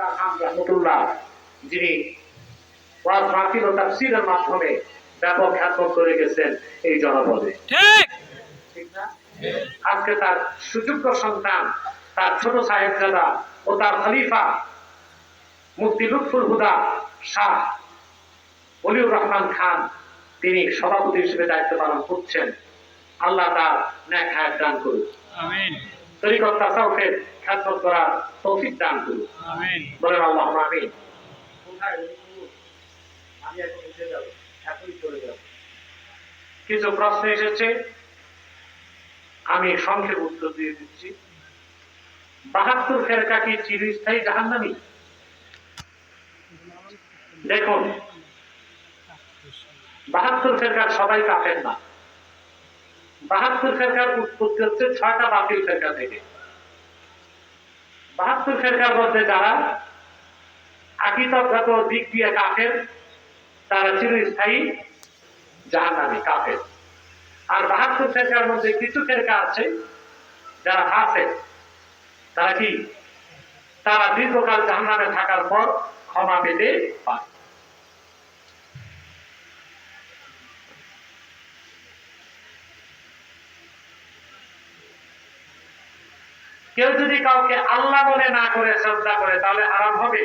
রহমতুল্লাহ যিনি ওয়াজ মাহফিল ও তাফসীরের মাধ্যমে ব্যাপক করে গেছেন এই জনপদে। ঠিক। ঠিক না? আজকে তার সুযোগ্য সন্তান তার ছোট সাহেবজাদা ও তার খলিফা মুফতি লুৎফুল হুদা শাহ অলিউর রহমান খান তিনি সভাপতি হিসেবে দায়িত্ব পালন করছেন। আল্লাহ তার ন্যাক হায়াত দান করুন আমিন। তরিকত তাসাউফের খ্যাতমত করার তৌফিক দান করুন। বলেন আল্লাহ আমিন। কিছু প্রশ্ন এসেছে আমি সংক্ষেপ উত্তর দিয়ে দিচ্ছি। বাহাত্তর ফেরকা কি চিরস্থায়ী জাহান্নামী? দেখুন বাহাত্তর ফেরকার সবাই কাফের না। বাহাত্তর ফেরকার উৎপত্তি হচ্ছে ছয়টা বাতিল ফেরকা থেকে। বাহাত্তর ফেরকার মধ্যে যারা আকিতগত দিক দিয়ে কাফের, তারা চিরস্থায়ী জাহান্নামী কাফের। আর বাহাত্তর ফেরকার মধ্যে কিছু ফেরকা আছে যারা আছে তারা কি? তারা দীর্ঘকাল জাহান্নামে থাকার পর ক্ষমা পেতে পারে। কেউ যদি কাউকে আল্লাহ বলে না করে শ্রদ্ধা করে তাহলে আরাম হবে?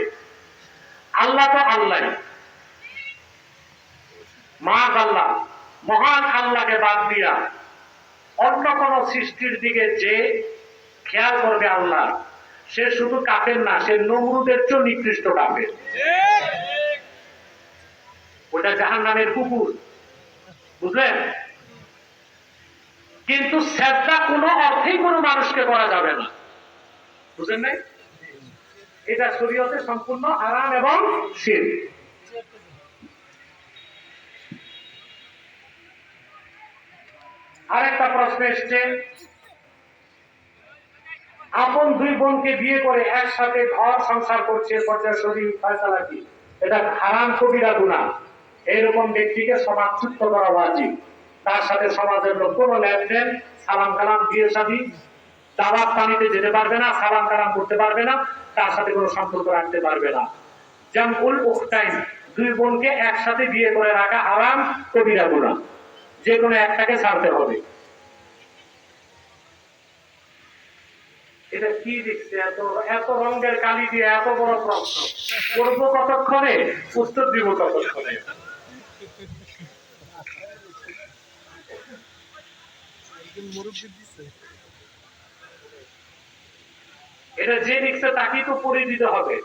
আল্লাহ তো আল্লাহ। মা আল্লাহ মহান আল্লাহকে বাদ দিয়া অন্য কোন সৃষ্টির দিকে যে খেয়াল করবে আল্লাহ সে শুধু কাপের না সে নমরুদের চেয়েও নিকৃষ্ট কাপের ওটা জাহান নামের কুকুর। বুঝলেন? কিন্তু শ্রদ্ধা কোনো অর্থেই কোনো মানুষকে করা যাবে না। বুঝলেন নাই? এটা শরীয়তে সম্পূর্ণ আরাম এবং শির। আরেকটা প্রশ্ন এসছে, আপন দুই বোনকে বিয়ে করে একসাথে ঘর সংসার করছে পর্যায়ে শরীর ফয়সালা কি? এটা হারাম কবিরা গুণা এরকম ব্যক্তিকে সমাজচ্যুত করা উচিত তার সাথে সমাজের লোক, কোনো লেনদেন সালাম কালাম, বিয়ে শাদী দাওয়াত পানিতে যেতে পারবে না, সালাম কালাম করতে পারবে না, তার সাথে কোনো সম্পর্ক রাখতে পারবে না। জামকুল উখটাইন দুই বোনকে একসাথে বিয়ে করে রাখা হারাম, কবিরা গুণা যে কোনো একটাকে ছাড়তে হবে। এটা কি দেখছে এত এত রঙের কালি দিয়ে এত বড় প্রশ্ন। করব কতক্ষণে? উত্তর দিব কতক্ষণে? এটা যে লিখছে তাকেই তো পড়ে দিতে হবে।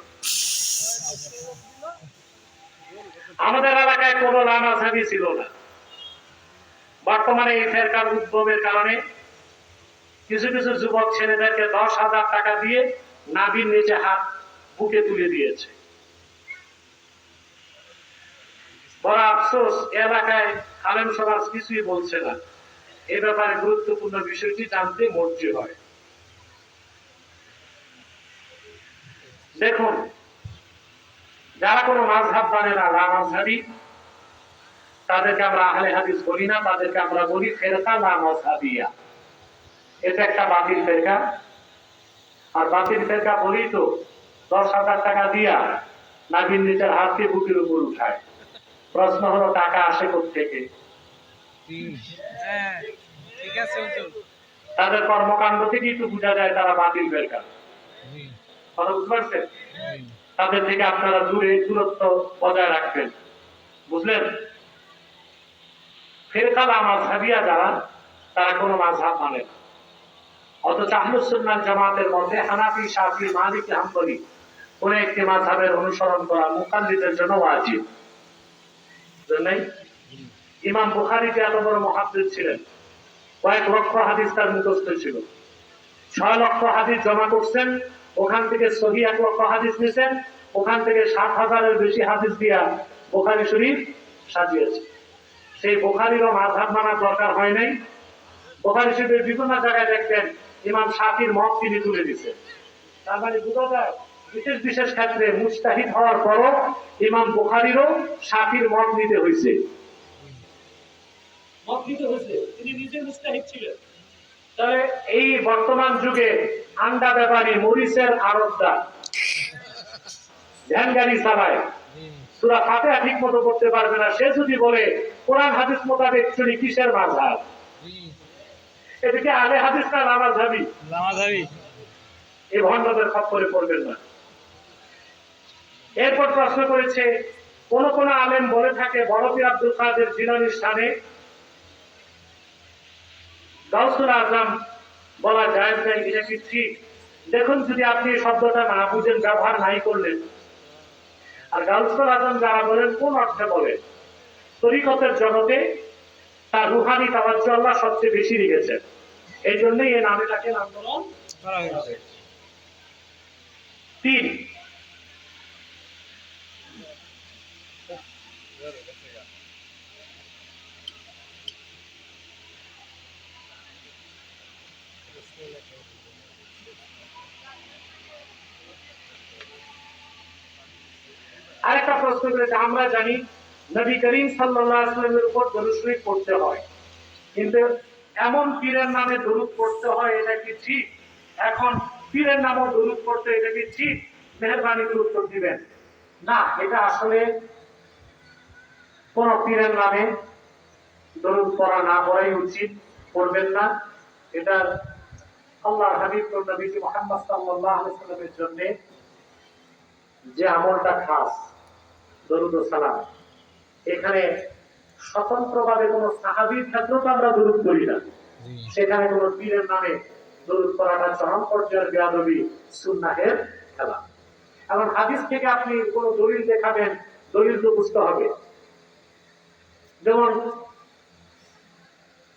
আমাদের এলাকায় কোনো লামাঝাবি ছিল না। বর্তমানে এই ফেরকার উদ্ভবের কারণে কিছু কিছু যুবক ছেলেদেরকে দশ হাজার টাকা দিয়ে নাভির নিচে হাত বুকে তুলে দিয়েছে। বড় আফসোস, এলাকায় আলেম সমাজ কিছুই বলছে না। এ ব্যাপারে গুরুত্বপূর্ণ বিষয়টি জানতে মর্জি হয়। দেখুন, যারা কোনো মাঝহাব মানে না লা মাঝহাবি, তাদেরকে আমরা আহলে হাদিস বলি না, তাদেরকে আমরা বলি ফেরকা লা মাঝহাবিয়া। এটা একটা বাতিল ফেরকা। আর বাতিল ফেরকা বলি তো দশ হাজার টাকা দিয়া নাবিন নিচের হাত দিয়ে বুকের উপর উঠায়। প্রশ্ন হলো, টাকা আসে থেকে হ্যাঁ ঠিক আছে হুজুর তাদের কর্মকাণ্ড থেকেই তো বোঝা যায় তারা বাতিল কথা বুঝতে তাদের থেকে আপনারা দূরে দূরত্ব বজায় রাখবেন। বুঝলেন? ফেরকালা মাঝহাবিয়া যারা তারা কোনো মাঝহাব মানে না। অথচ আহলুসুন্নাহ জামাতের মধ্যে হানাফি শাফি মালিক হাম্বলি কোন একটি মাঝহাবের অনুসরণ করা মুকাল্লিদের জন্য ওয়াজিব। নাই? ইমাম বুখারী যে এত বড় মহাদ্দিস ছিলেন। কয়েক লক্ষ হাদিস তার মুখস্থ ছিল। ছয় লক্ষ হাদিস জমা করছেন, ওখান থেকে সহি এক লক্ষ হাদিস নিয়েছেন, ওখান থেকে সাত হাজারের বেশি হাদিস দিয়া বোখারি শরীফ সাজিয়েছে। সেই বোখারিরও মাঝহাব মানার দরকার হয় নাই। বোখারি শরীফের বিভিন্ন জায়গায় দেখবেন ইমাম শাফির মত তিনি তুলে দিচ্ছেন তার মানে বোঝা যায়, বিশেষ বিশেষ ক্ষেত্রে মুস্তাহিদ হওয়ার পরও ইমাম বোখারিরও শাফির মত নিতে হয়েছে। মত হয়েছে। তিনি নিজে মুস্তাহিদ ছিলেন। তাহলে এই বর্তমান যুগে আন্ডা ব্যাপারী মরিচের আড়তদার ধ্যান গাড়ি চালায় সুরা ফাতিহা ঠিক মতো করতে পারবে না। সে যদি বলে কোরআন হাদিস মোতাবেক চুরি কিসের মাঝহাব? এদিকে আলে হাদিস না নামাজ হাবি লামাধাবি এই ভণ্ডদের খপ্পরে পড়বেন না। এরপর প্রশ্ন করেছে কোন কোন আলেম বলে থাকে বড়পীর আব্দুল কাদের জিলানির স্থানে গাউসুল আজম বলা যায় না এটা কি ঠিক। দেখুন যদি আপনি এই শব্দটা না বুঝেন, ব্যবহার নাই করলেন আর গাউসুল আজম যারা বলেন, কোন অর্থে বলেন তরিকতের জগতে তার রুহানি তাওয়াজ্জু আল্লাহ সবচেয়ে বেশি রেখেছেন। এই জন্যই এই নামে তাকে নামকরণ করা হয়েছে। তিন আরেকটা প্রশ্ন আমরা জানি, নবী করিম সাল্লাল্লাহু আলাইহি উপর দরুদ শরীফ পড়তে হয়। কিন্তু এমন পীরের নামে দরুদ পড়তে হয়, এটা কি ঠিক? এখন পীরের নামও দরুদ পড়তে এটা কি ঠিক? মেহরবানি করে উত্তর দিবেন। না, এটা আসলে কোন পীরের নামে দরুদ পড়া না পড়াই উচিত, পড়বেন না। এটা আল্লাহর হাবিব নবীজি মুহাম্মদ সাল্লাল্লাহু আলাইহি জন্য যে আমলটা খাস। দরুদ সালাম। এখানে স্বতন্ত্রভাবে কোন সাহাবীর তো আমরা দরুদ করি না। সেখানে কোন পীরের নামে দরুদ করাটা চরম পর্যায়ের বেয়াদবি সুন্নাহের খেলা। হাদিস থেকে আপনি কোন দলিল দেখাবেন দলিল তো বুঝতে হবে। যেমন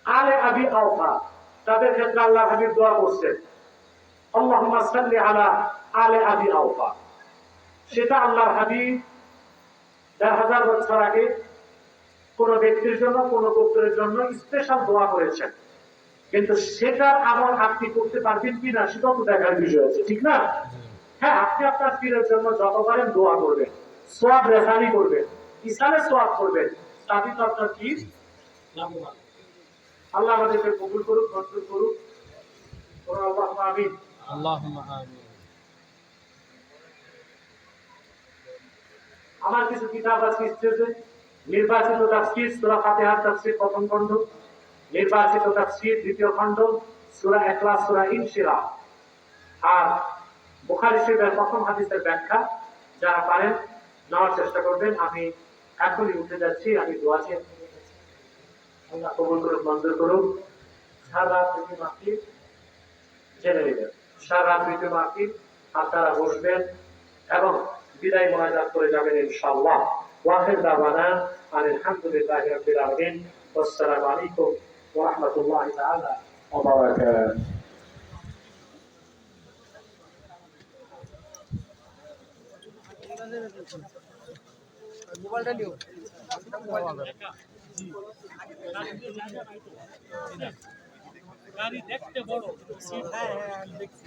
আলে আবি আওফা তাদের ক্ষেত্রে আল্লাহ হাবিব দোয়া করছেন সাল্লি আলা আলে আবি আওফা। সেটা আল্লাহর হাবিব দেড় হাজার বছর আগে কোন ব্যক্তির জন্য, কোন গোত্রের জন্য স্পেশাল দোয়া করেছেন। কিন্তু সেটার আমল আপনি করতে পারবেন কিনা, সেটাও তো দেখার বিষয় আছে, ঠিক না? হ্যাঁ আপনি আপনার পীরের জন্য যত পারেন দোয়া করবেন সোয়াব রেজানি করবেন ইসানে সোয়াব করবেন। তাতে তো আপনার কি? আল্লাহ আমাদেরকে কবুল করুক মঞ্জুর করুক। আল্লাহ আমিন। আল্লাহুম্মা আমিন। আমার কিছু কিতাব আছে স্টেজে নির্বাচিত তাফসীর, সূরা ফাতিহার তাফসীর প্রথম খণ্ড। নির্বাচিত তাফসীর দ্বিতীয় খণ্ড, সূরা ইখলাস, সূরা ইনশিরা আর বুখারী শরীফের প্রথম হাদিসের ব্যাখ্যা, যারা পারেন, নেওয়ার চেষ্টা করবেন। আমি এখনই উঠে যাচ্ছি, আমি দোয়া চেয়ে আল্লাহ কবুল করুক, মঞ্জুর করুক। সারা থেকে মাফিক জেনে নেবেন। সারা থেকে মাফিক আপনারা বসবেন এবং বিদায় মোনাজাত করে যাবেন ইনশাআল্লাহ ওয়াখির দাওয়ানা আলহামদুলিল্লাহি রাব্বিল আলামিন ওয়াসসালামু আলাইকুম ওয়া রাহমাতুল্লাহি তাআলা ওয়া বারাকাতুহু মোবাইলটা নিও গাড়ি দেখতে বড় হ্যাঁ হ্যাঁ দেখছি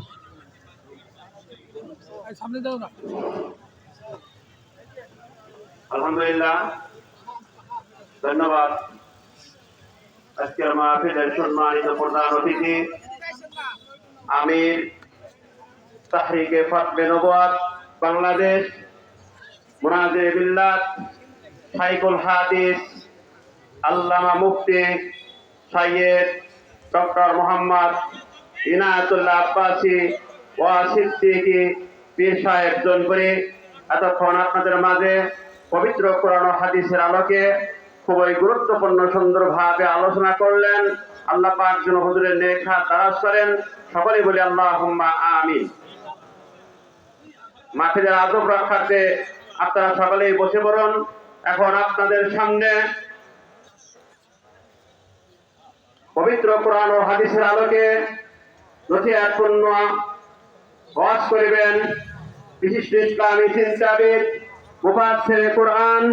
সামনে দাও না। আলহামদুলিল্লাহ। ধন্যবাদ। সম্মানিত প্রধান অতিথি তাহরিকে নবাদ বাংলাদেশ মুনাজির বিল্লাত, সাইকুল হাদিস, আল্লামা মুফতি সাইয়েদ ডক্টর মোহাম্মদ ইনায়াতুল্লাহ আব্বাসী ওয়া সিদ্দিকী পীর সাহেব জনপুরি এতক্ষণ আপনাদের মাঝে পবিত্র কোরআন হাদিসের আলোকে খুবই গুরুত্বপূর্ণ সুন্দরভাবে আলোচনা করলেন। আল্লাহ পাক যেন হুজুরের লেখা তারাজ করেন। সকলে বলি আল্লাহ আমিন। মাঠের আদব রক্ষার্থে আপনারা সকলেই বসে পড়ুন। এখন আপনাদের সামনে পবিত্র কোরআন ও হাদিসের আলোকে নথিয়াতপূর্ণ ওয়াজ করিবেন। বিশিষ্ট ইসলামী চিন্তাবিদ মুফাসসির কোরআন।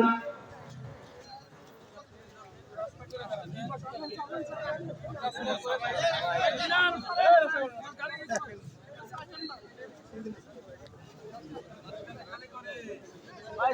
ভাই